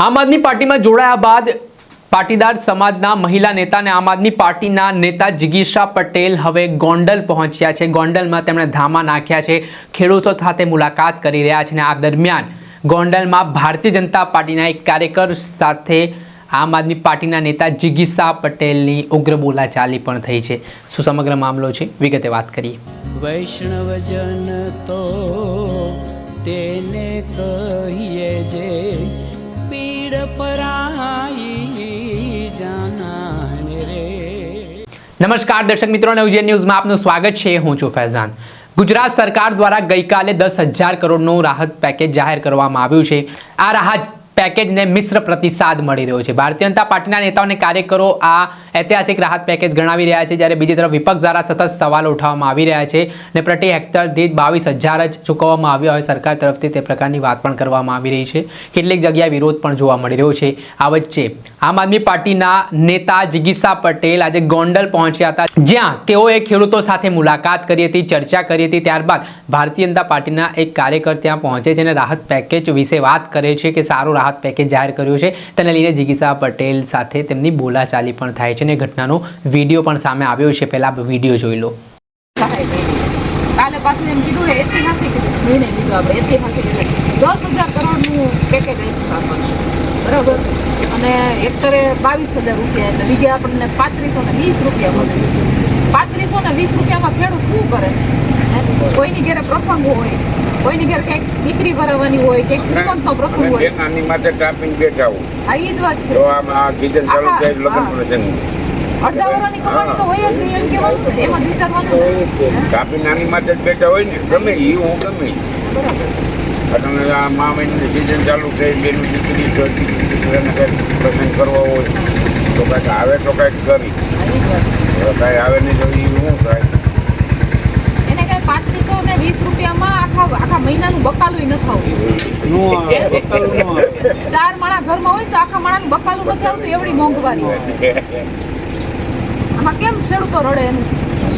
આમ આદમી પાર્ટીમાં જોડાયા બાદ પાટીદાર સમાજના મહિલા નેતા અને આમ આદમી પાર્ટીના નેતા જિગીશા પટેલ હવે ગોંડલ પહોંચ્યા છે. ગોંડલમાં તેમણે ધામા નાખ્યા છે. ખેડૂતો સાથે મુલાકાત કરી રહ્યા છે અને આ દરમિયાન ગોંડલમાં ભારતીય જનતા પાર્ટીના એક કાર્યકર સાથે આમ આદમી પાર્ટીના નેતા જિગીશા પટેલની ઉગ્ર બોલાચાલી પણ થઈ છે. શું સમગ્ર મામલો છે? વિગતે વાત કરીએ. વૈષ્ણવજન તો તેને કહીએ જે નમસ્કાર દર્શક મિત્રો નવજીવન ન્યૂઝમાં આપનું સ્વાગત છે। હું છું ફૈઝાન. ગુજરાત સરકાર દ્વારા ગઈકાલે દસ હજાર કરોડનું રાહત પેકેજ જાહેર કરવામાં આવ્યું છે. આ રાહત પેકેજને મિશ્ર પ્રતિસાદ મળી રહ્યો છે. ભારતીય જનતા પાર્ટીના નેતાઓ અને કાર્યકરો આ ઐતિહાસિક રાહત પેકેજ ગણાવી રહ્યા છે, જ્યારે બીજી તરફ વિપક્ષ દ્વારા સતત સવાલો ઉઠાવવામાં આવી રહ્યા છે અને પ્રતિ હેક્ટર દીઠ બાવીસ હજાર જ ચૂકવવામાં આવ્યો હોય સરકાર તરફથી તે પ્રકારની વાત પણ કરવામાં આવી રહી છે. કેટલીક જગ્યાએ વિરોધ પણ જોવા મળી રહ્યો છે. આ વચ્ચે આમ આદમી પાર્ટીના નેતા જિગીસા પટેલ આજે ગોંડલ પહોંચ્યા હતા. જ્યાં તેઓએ ખેડૂતો સાથે મુલાકાત કરી હતી, ચર્ચા કરી હતી. ત્યારબાદ ભારતીય જનતા પાર્ટીના એક કાર્યકર ત્યાં પહોંચે છે અને રાહત પેકેજ વિશે વાત કરે છે કે સારું રાહત પેકેજ જાહેર કર્યું છે. તેને લઈને જિગીસા પટેલ સાથે તેમની બોલાચાલી પણ થાય છે અને ઘટનાનો વીડિયો પણ સામે આવ્યો છે. પહેલા વીડિયો જોઈ લો. બરાબર? અને હેક્ટરે બાવીસ હજાર રૂપિયા એટલે બીજા આપણને પાંત્રીસો ને વીસ રૂપિયા મળે. પાંત્રીસો ને વીસ રૂપિયામાં ખેડૂત શું કરે? કોઈની ઘેરે પ્રસંગ હોય કોઈની ઘેર કંઈક દીકરી ભરાવાની હોય કંઈક શ્રીમંતનો પ્રસંગ હોય. આની માથે કાપીને બેઠા હોય આ ઈ જ વાત તો છે આમ આ સીઝન ચાલુ થાય લગ્ન પ્રસંગ. અડધા વર્ષની કમાણી તો હોય જ નહીં એમ કહેવાનું એમાં વિચારવાનું કાપી નાની માથે જ બેઠા હોય ને ગમે ઈ હું ગમે. બરાબર. અને આ મા મહિનાની સીઝન ચાલુ થઈ બેન દીકરી જો કંઈક પ્રસંગ કરવો હોય તો કંઈક આવે તો કંઈક કરી. કાંઈ આવે નહીં તો એ શું થાય? એને કઈ પાંત્રીસો ને વીસ રૂપિયામાં આખા આખા મહિનાનું બકાલું નથી આવતું ચાર માણા ઘરમાં હોય તો આખા માણાનું બકાલું નથી આવતું એવડી મોંઘવારી. આમાં કેમ ખેડૂતો રડે એમ?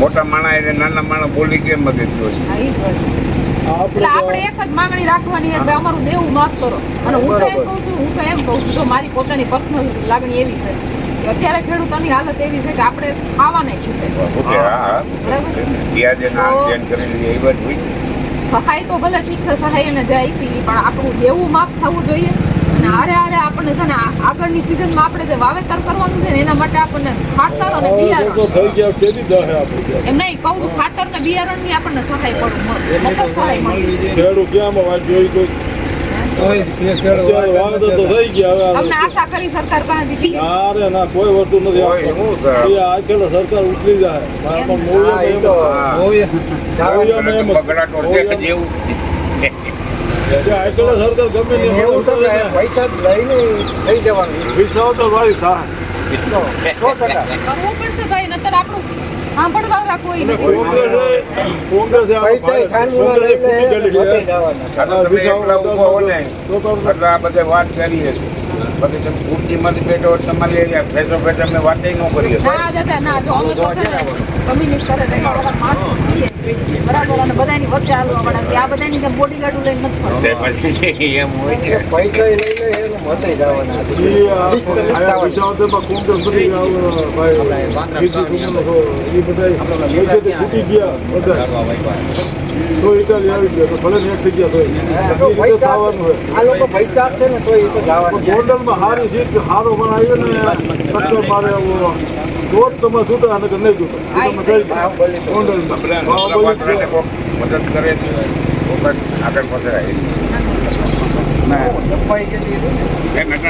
મોટા માણા એટલે નાના માણા બોલી કેમ મદદ હોય જ વાત છે. એટલે આપણે એક જ માંગણી રાખવાની છે અમારું દેવું માફ કરો. અને હું તો એમ કહું છું હું તો એમ કહું છું જો મારી પોતાની પર્સનલ લાગણી એવી છે કે અત્યારે ખેડૂતોની હાલત એવી છે કે આપણે ખાવાને છૂટે. બરાબર? સહાય તો ભલે ઠીક છે સહાય એને જે આપી પણ આપણું દેવું માફ થવું જોઈએ. અને હારે હારે આપણને છે ને આ- આગળની સિઝનમાં આપણે જે વાવેતર કરવાનું છે ને એના માટે આપણને ખાતર અને બિયારણ. થઈ ગયા કેદી દહે એમ નહીં કહું ખાતર ને બિયારણની આપણને સહાય પડે મફત સહાય મળે. સરકાર ઉતરી જાય. સરકાર ગમે એવું તો પૈસા લઈને લઈ જવાનું. વિસાવ તો ભાઈ થાય સો ટકા. કરવું પડશે ભાઈ નતર આપણું વાત કરીએ પછી તમે ખુરશીમાંથી બેઠો તમારી ફેસો ફેસ અમે વાતે ન કરીએ. છે બરાબર અને બધાની વચ્ચે હાલવા વાળા આ બધાની જેમ લઈને નથી એમ હોય પૈસા લઈ લે એને મતે જવાના ભલે ને તો પૈસા આપશે ને એ તો જવાનું છે. ગોંડલમાં સારી જીત સારો પણ આવ્યો ને મારે તમે નહીં. બાહુબલી તો. બાહુબલી પાત્રને કોક મદદ કરે આગળ પધરાય.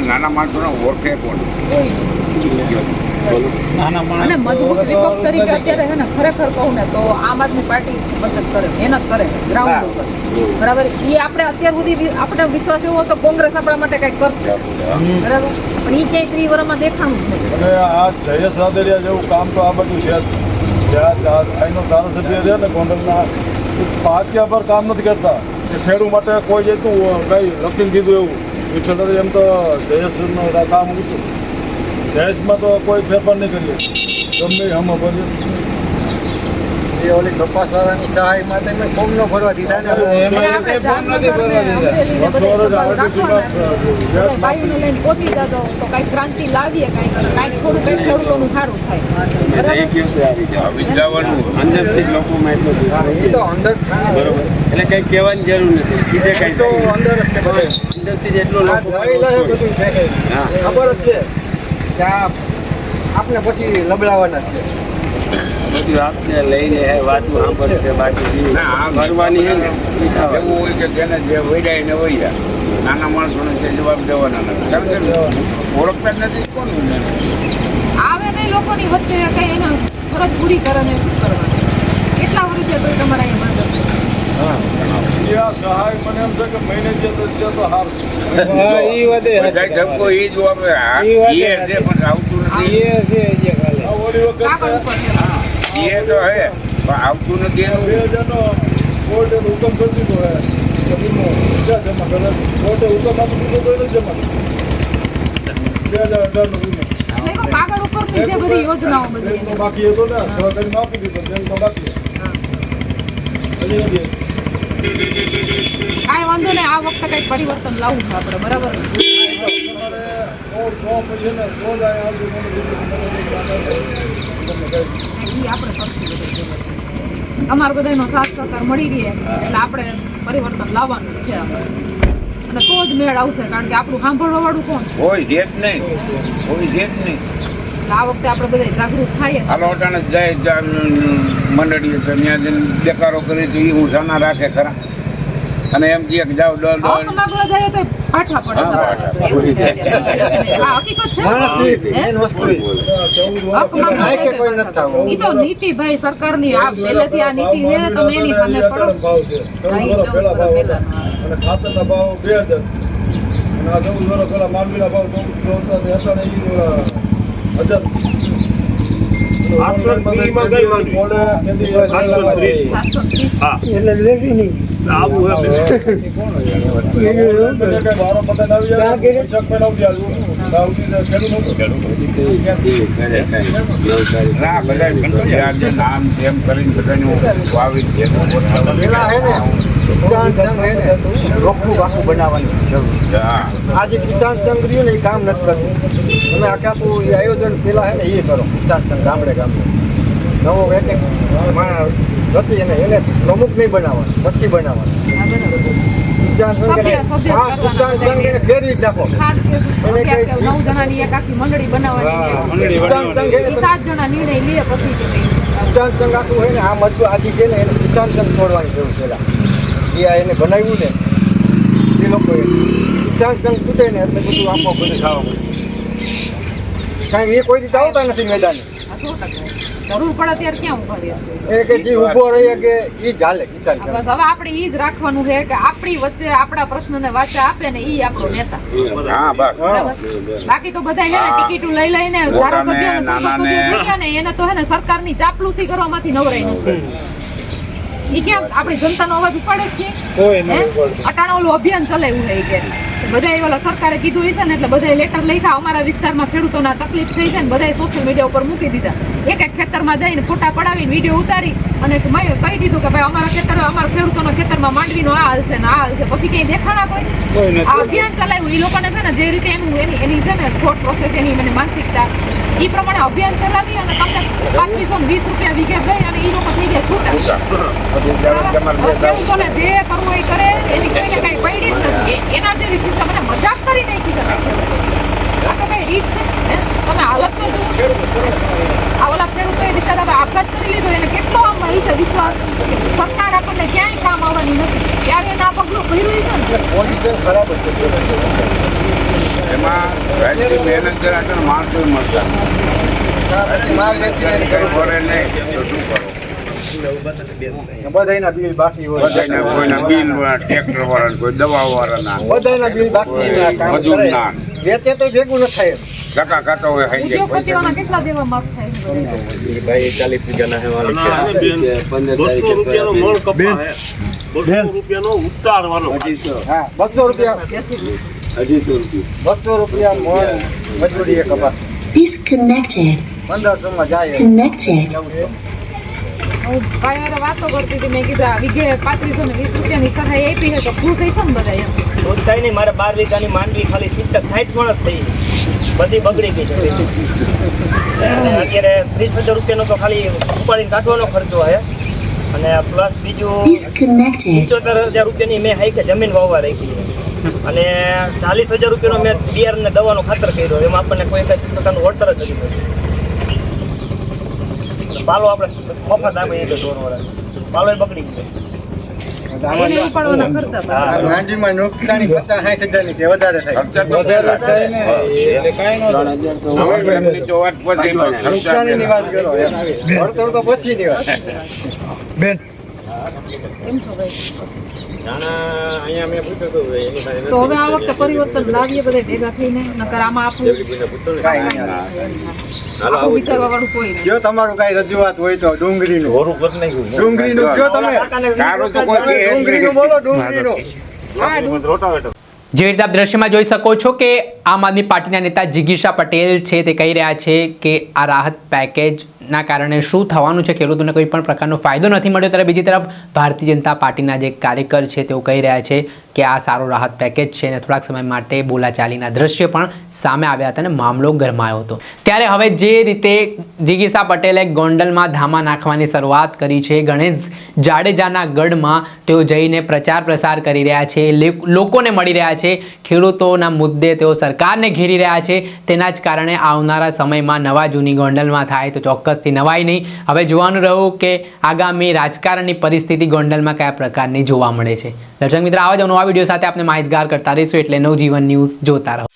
નાના માણસોને ઓળખે કોણ? અને મજબૂત વિપક્ષ તરીકે અત્યારે ને ખરેખર કહું ને તો આમ આદમી પાર્ટી મદદ કરે મહેનત કરે ગ્રાઉન્ડ ઉપર બરાબર? એ આપણે અત્યાર સુધી આપણે વિશ્વાસ એવો હતો કોંગ્રેસ આપણા માટે કંઈક કરશે. બરાબર? પણ એ ક્યાંય ત્રી વર્ષમાં દેખાણું નથી અને આ જયેશ રાદડિયા જેવું કામ તો આ બધું છે જ્યાં અહીંનો ધારાસભ્ય છે ને ગોંડલના પાટિયા પર કામ નથી કરતા. ખેડૂત માટે કોઈ જતું કંઈ લખીને દીધું એવું. વિઠ્ઠલ એમ તો જયેશનું કામ હતું. જયેશમાં તો કોઈ ફેરફાર નહીં કરીએ. ગમે હમ કરીએ એ ઓલી કપાસવાળાની સહાયમાં તમે ફોર્મ ન ભરવા દીધા. ને ક્રાંતિ લાવીએ કાંઈક થોડું કંઈક ખેડૂતોનું સારું થાય. જ એટલો કંઈ કહેવાની જરૂર નથી. સીધે કંઈ તો અંદર જ છે અંદરથી જ હા. ખબર જ છે કે આપણે પછી લબડાવાના છે. બધું આપશે લઈને હે વાતું સાંભળશે બાકી ના, ભરવાની હે ને એવું હોય કે જેને જે વૈરાય ને વૈરા નાના માણસોને જે જવાબ દેવાના નથી. ઓળખતા જ નથી કોણ આવે નહીં લોકોની વચ્ચે કઈ એને ફરજ પૂરી કરે ને શું કરવાનું? કેટલા વર્ષે તો તમારા એ આ સહાય મને એમ છે કે મહિને જે તો હાર. છે. બધા ધક્કો એ જ વાપરે. એ છે પણ આવતું નથી. આ ઓલી વખત છે એ તો હે પણ આવતું નથી એનું. બે હજારનો કોર્ટે હુકમ કરી દીધો હે. કે બીમો જમા કરે. કોર્ટે હુકમ આપી દીધો તો એને જમા બે હજાર અઢારનો કાગળ ઉપરની જે બધી યોજનાઓ બધી બાકી હતો ને સહકારીમાં આપી દીધો જેલમાં બાકી. કાંઈ વાંધો નહીં આ વખતે કંઈક પરિવર્તન લાવવું છે આપણે બરાબર? ઈ આપણે બધું. અમારો બધાનો સાથ સહકાર મળી રહે એટલે આપણે પરિવર્તન લાવવાનું છે અને તો જ મેળ આવશે કારણ કે આપણું સાંભળવા વાળું કોણ કોઈ જેત નહીં. કોઈ જેત નહીં. આ વખતે આપણે બધા જાગૃત થાય આ લોટાને જાય મંડળીએ ત્યાં દેખાડો કરી તો એ સાના રાખે ખરા. અને એમ કહે કે જાઓ ડોલ ડોલ હા. હા હે? હા, આઠસો ત્રીસમાં કઈ માંડવી? બોલે આઠસો ત્રીસ. સાતસો ત્રીસ. મને કઈ નામ કરીને બધાને વાવી કિસાન સંઘ હે ને બનાવવાની જરૂર છે. આ જે કિસાન સંઘ રહ્યું ને એ કામ નથી કરતું. તમે આખે આખું એ આયોજન પેલા હે ને એ કરો. કિસાન સંઘ ગામડે ગામડે. નવો એક એક માણસ રચી એને એને પ્રમુખ નહીં બનાવવાનું પછી બનાવવાનું એ લોકોએ કિસાન સંઘ તૂટે ને એટલે બધું આપો બધું ખાવા કારણ કે એ કોઈ રીતે આવતા નથી મેદાને. જરૂર પડે ત્યારે ક્યાં ઊભા રહે એ કે જે ઊભો રહે કે એ જ હાલે કિસાન બસ હવે આપણે ઈ જ રાખવાનું છે કે આપણી વચ્ચે આપણા પ્રશ્નને વાચા આપે ને ઈ આપણો નેતા. હા બસ. બરાબર? બાકી તો બધા છે ને ટિકિટો લઈ લઈને ધારાસભ્ય અને સંસદ સભ્ય ને એને તો હે ને સરકારની ચાપલુસી કરવામાંથી નવરાઈ નથી ઈ ક્યાં આપણી જનતાનો અવાજ ઉપાડે છે? હે? અટાણે ઓલું અભિયાન ચલાવ્યું ઈ કે. બધા ઓલા સરકારે કીધું હશે ને એટલે બધા લેટર લખ્યા. અમારા વિસ્તારમાં ખેડૂતોના તકલીફ થઈ છે ને બધા સોશિયલ મીડિયા ઉપર મૂકી દીધા. એક એક ખેતરમાં જઈને ફોટા પડાવીને વીડિયો ઉતારી અને કહી દીધું કે ભાઈ અમારા ખેતર અમારા ખેડૂતોના ખેતરમાં માંડવીનો આ હાલ છે ને આ હાલ છે. પછી કઈ દેખાણા કોઈ? આ અભિયાન ચલાવ્યું. એ લોકોને છે ને જે રીતે એનું એની એની છે ને થોટ પ્રોસેસ એની મને માનસિકતા એ પ્રમાણે અભિયાન ચલાવી અને તમને પાંત્રીસો વીસ રૂપિયા વીઘે ગઈ અને એ લોકો થઈ જાય છૂટા. ખેડૂતોને જે કરવું એ કરે, એની કોઈને કાંઈ પડી જ નથી. એના જેવી સિસ્ટમ અને મજાક કરી નાખી શકાય આ તો કઈ રીત છે? તમે હાલત તો જુઓ. આ ઓલા ખેડૂતોએ બિચારા હવે કરી લીધો. એને કેટલો આમ હશે વિશ્વાસ? સરકાર આપણને ક્યાંય કામ આવવાની નથી. ત્યારે એના પગલું ભર્યું હશે ને? પોઝિશન ખરાબ જ છે. એમાં રાજ્યની મહેનત કરે આગળ માણસો મળતા વાળા વાળા. ના. વેચે તો ભેગું ન થાય. ટકા ખાતા હોય હાઈ જાય. પૈસા કેટલા દેવા માફ થાય? બસો રૂપિયાનો મોળ કપા હે રૂપિયાનો ઉતારવાનો. હા બસો રૂપિયા. અઢીસો રૂપિયા. બસો રૂપિયા મણ મજૂરી એક કપાસ Disconnected. પંદરસો માં જાય. કનેક્ટેડ હું ભાઈ વાતો કરતી હતી મેં કીધું આ વીઘે પાંત્રીસો ને વીસ રૂપિયાની સહાય આપી છે તો ખુશ હશે ને બધા એમ? ખુશ થાય નહીં મારે બાર વીઘાની માંડવી ખાલી સિત્તેર સાઠ પણ જ થઈ. બધી બગડી ગઈ છે અને અત્યારે ત્રીસ હજાર રૂપિયાનો તો ખાલી ઉપાડીને કાઢવાનો ખર્ચો છે. અને પ્લસ બીજું પંચોતેર હજાર રૂપિયાની મેં હાઈ કે જમીન વાવવા રાખી છે. અને ચાલીસ હજાર રૂપિયાનો મેં બિયાર ને દવાનો ખાતર કર્યો. એમાં આપણને કોઈ કઈ પ્રકારનું વળતર જ નથી પાલો આપણે મફત આપે એ ઢોરવાળા પાલો એ બગડી ગયો. બેન. એમ છો ભાઈ. તો હવે આ વખતે પરિવર્તન લાવીએ બધા ભેગા થઈને નકર આમાં આપણું કાંઈ નહીં આવે. આખું વિચારવા વાળું કોઈ જો તમારું કાંઈ રજૂઆત હોય તો ડુંગળીનું. ડુંગળીનું કયો તમે. ડુંગળીનું બોલો ડુંગળીનું. રીતે આપ દ્રશ્યમાં જોઈ શકો છો કે આમ આદમી પાર્ટીના નેતા જિગીશા પટેલ છે તે કહી રહ્યા છે કે આ રાહત પેકેજના કારણે શું થવાનું છે? ખેડૂતોને કોઈ પણ પ્રકારનો ફાયદો નથી મળ્યો. ત્યારે બીજી તરફ ભારતીય જનતા પાર્ટીના જે કાર્યકર છે, તેઓ કહી રહ્યા છે કે આ સારો રાહત પેકેજ છે અને થોડાક સમય માટે બોલાચાલીના દ્રશ્ય પણ સામે આવ્યા હતા અને મામલો ગરમાયો હતો. ત્યારે હવે જે રીતે જિગીસા પટેલે ગોંડલમાં ધામા નાખવાની શરૂઆત કરી છે, ગણેશ જાડેજાના ગઢમાં તેઓ જઈને પ્રચાર પ્રસાર કરી રહ્યા છે લોકોને મળી રહ્યા છે, ખેડૂતોના મુદ્દે તેઓ સરકારને ઘેરી રહ્યા છે. તેના જ કારણે આવનારા સમયમાં નવા જૂની ગોંડલમાં થાય તો ચોક્કસથી નવાય નહીં. હવે જોવાનું રહ્યું કે આગામી રાજકારણની પરિસ્થિતિ ગોંડલમાં કયા પ્રકારની જોવા મળે છે. દર્શક મિત્ર, આવા જ નવા વીડિયો સાથે આપણે માહિતગાર કરતા રહીશું. એટલે નવજીવન ન્યૂઝ જોતા રહો.